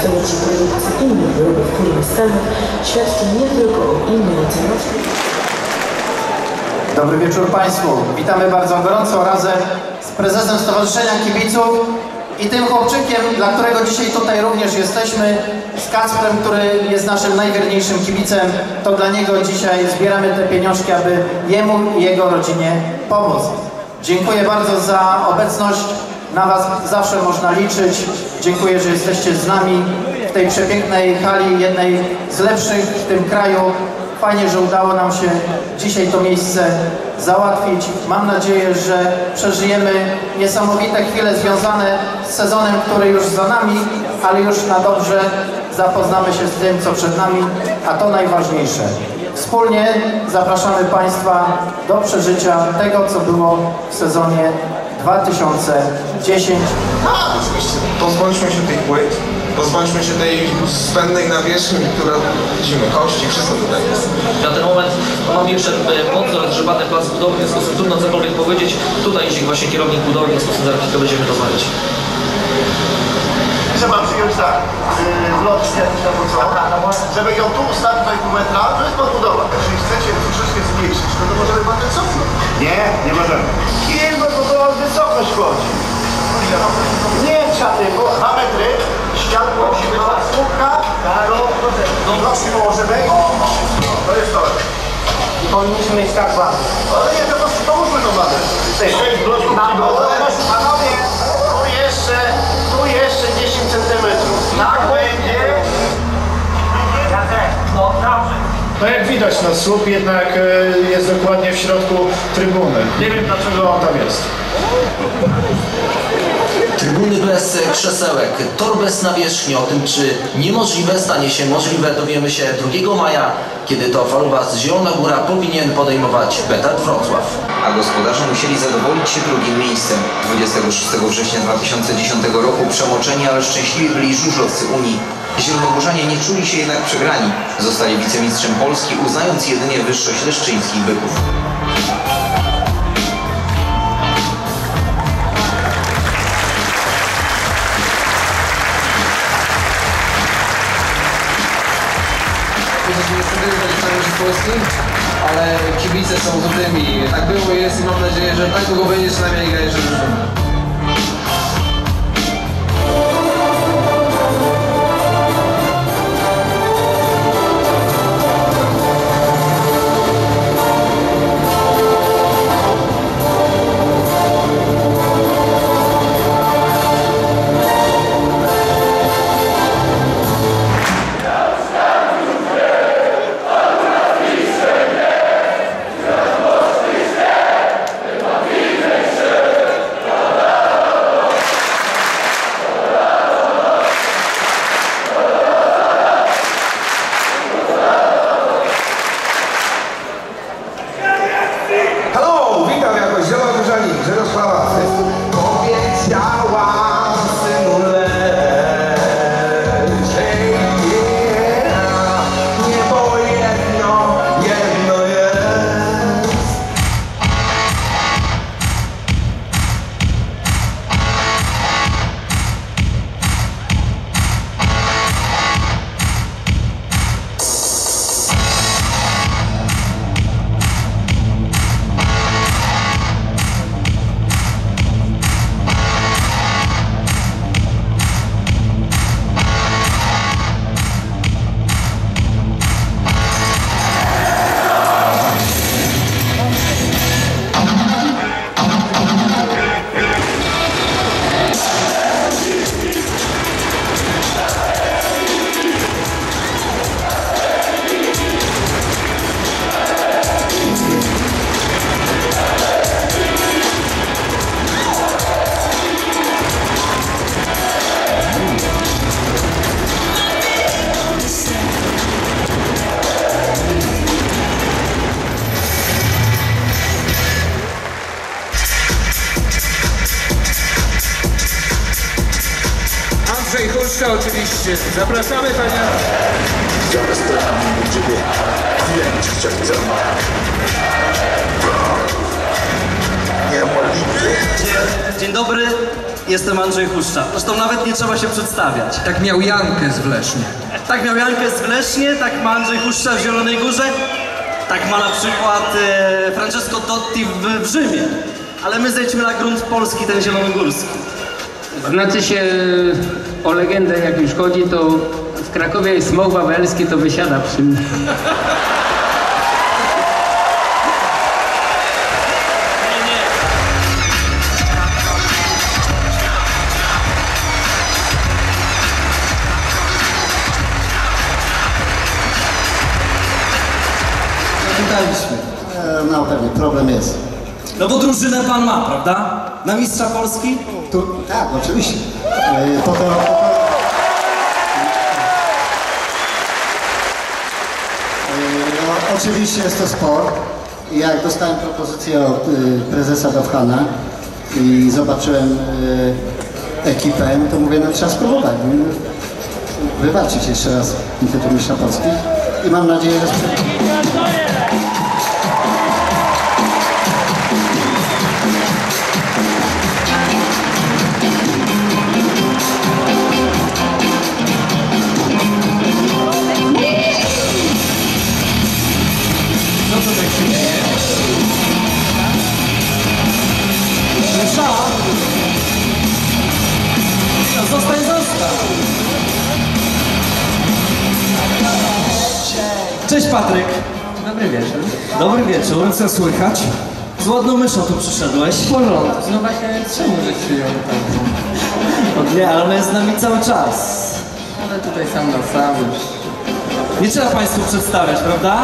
przy produkcji innych wyrobów kurnostelnych świadczy nie tylko o innowacyjności, Dobry wieczór Państwu. Witamy bardzo gorąco razem z prezesem Stowarzyszenia Kibiców i tym chłopczykiem, dla którego dzisiaj tutaj również jesteśmy, z Kacprem, który jest naszym najwierniejszym kibicem. To dla niego dzisiaj zbieramy te pieniążki, aby jemu i jego rodzinie pomóc. Dziękuję bardzo za obecność. Na Was zawsze można liczyć. Dziękuję, że jesteście z nami w tej przepięknej hali, jednej z lepszych w tym kraju. Fajnie, że udało nam się dzisiaj to miejsce załatwić. Mam nadzieję, że przeżyjemy niesamowite chwile związane z sezonem, który już za nami, ale już na dobrze zapoznamy się z tym, co przed nami, a to najważniejsze. Wspólnie zapraszamy Państwa do przeżycia tego, co było w sezonie 2010 Tak, oczywiście. Pozbądźmy się tych płyt, pozbądźmy się tej zbędnej nawierzchni, która widzimy, kości, wszystko tutaj jest. Na ten moment mam jeszcze e, mocno rozgrzebany plac budowy, w związku z tym trudno cokolwiek powiedzieć. Tutaj jeśli właśnie kierownik budowy, w związku z tym za chwilkę będziemy rozmawiać. Trzeba przyjąć tak, yy, jakiś albo co, żeby ją tu ustawić na pół metra, to jest podbudowa. Jeżeli chcecie troszeczkę zmniejszyć, to, to możemy pan ten cofnąć. Nie, nie możemy. Kilka, Powinniśmy mieć tak bardzo. Ale nie, to po prostu pomóżmy tą wadę. Panowie, tu jeszcze, tu jeszcze 10 centymetrów. Tak będzie. No jak widać, no słup jednak e, jest dokładnie w środku trybuny. Nie wiem dlaczego on tam jest. Trybuny bez krzesełek, tor bez nawierzchni. O tym, czy niemożliwe stanie się możliwe, dowiemy się 2 maja, kiedy to Falubas Zielona Góra powinien podejmować Betat Wrocław. a gospodarze musieli zadowolić się drugim miejscem. 26 września 2010 roku przemoczeni, ale szczęśliwi byli żużlowcy Unii. Zielonogórzanie nie czuli się jednak przegrani. Zostali wicemistrzem Polski, uznając jedynie wyższość leszczyńskich byków. Z ale kibice są złotymi. Tak było jest i mam nadzieję, że tak długo będzie przynajmniej grać, że Andrzej Huszcza oczywiście. Zapraszamy. Nie ma Dzień dobry, jestem Andrzej Huszcza. Zresztą nawet nie trzeba się przedstawiać. Tak miał Jankę z Wlesznie. Tak miał Jankę z Wlesznie, tak ma Andrzej Huszcza w Zielonej Górze, tak ma na przykład e, Francesco Totti w, w Rzymie. Ale my zejdźmy na grunt polski, ten zielonogórski. Znaczy się o legendę jak już chodzi, to w Krakowie jest smok wawelski, to wysiada przy mnie. Zapytaliśmy. No pewnie, problem jest. No bo drużynę pan ma, prawda? Na mistrza Polski? Tak, oczywiście. E, Potem, potem, E, no, oczywiście jest to sport. Jak dostałem propozycję od y, prezesa Dowhana i zobaczyłem y, ekipę, to mówię, no trzeba spróbować. no, Wywalczyć jeszcze raz tytuł mistrza Polski i mam nadzieję, że Patryk! Dobry wieczór. Dobry wieczór, co słychać? Z ładną myszą tu przyszedłeś. W porządku. No właśnie czemu żeś przyjął tak? O nie, ale ona jest z nami cały czas. Ale tutaj sam na sam już. Nie trzeba Państwu przedstawiać, prawda?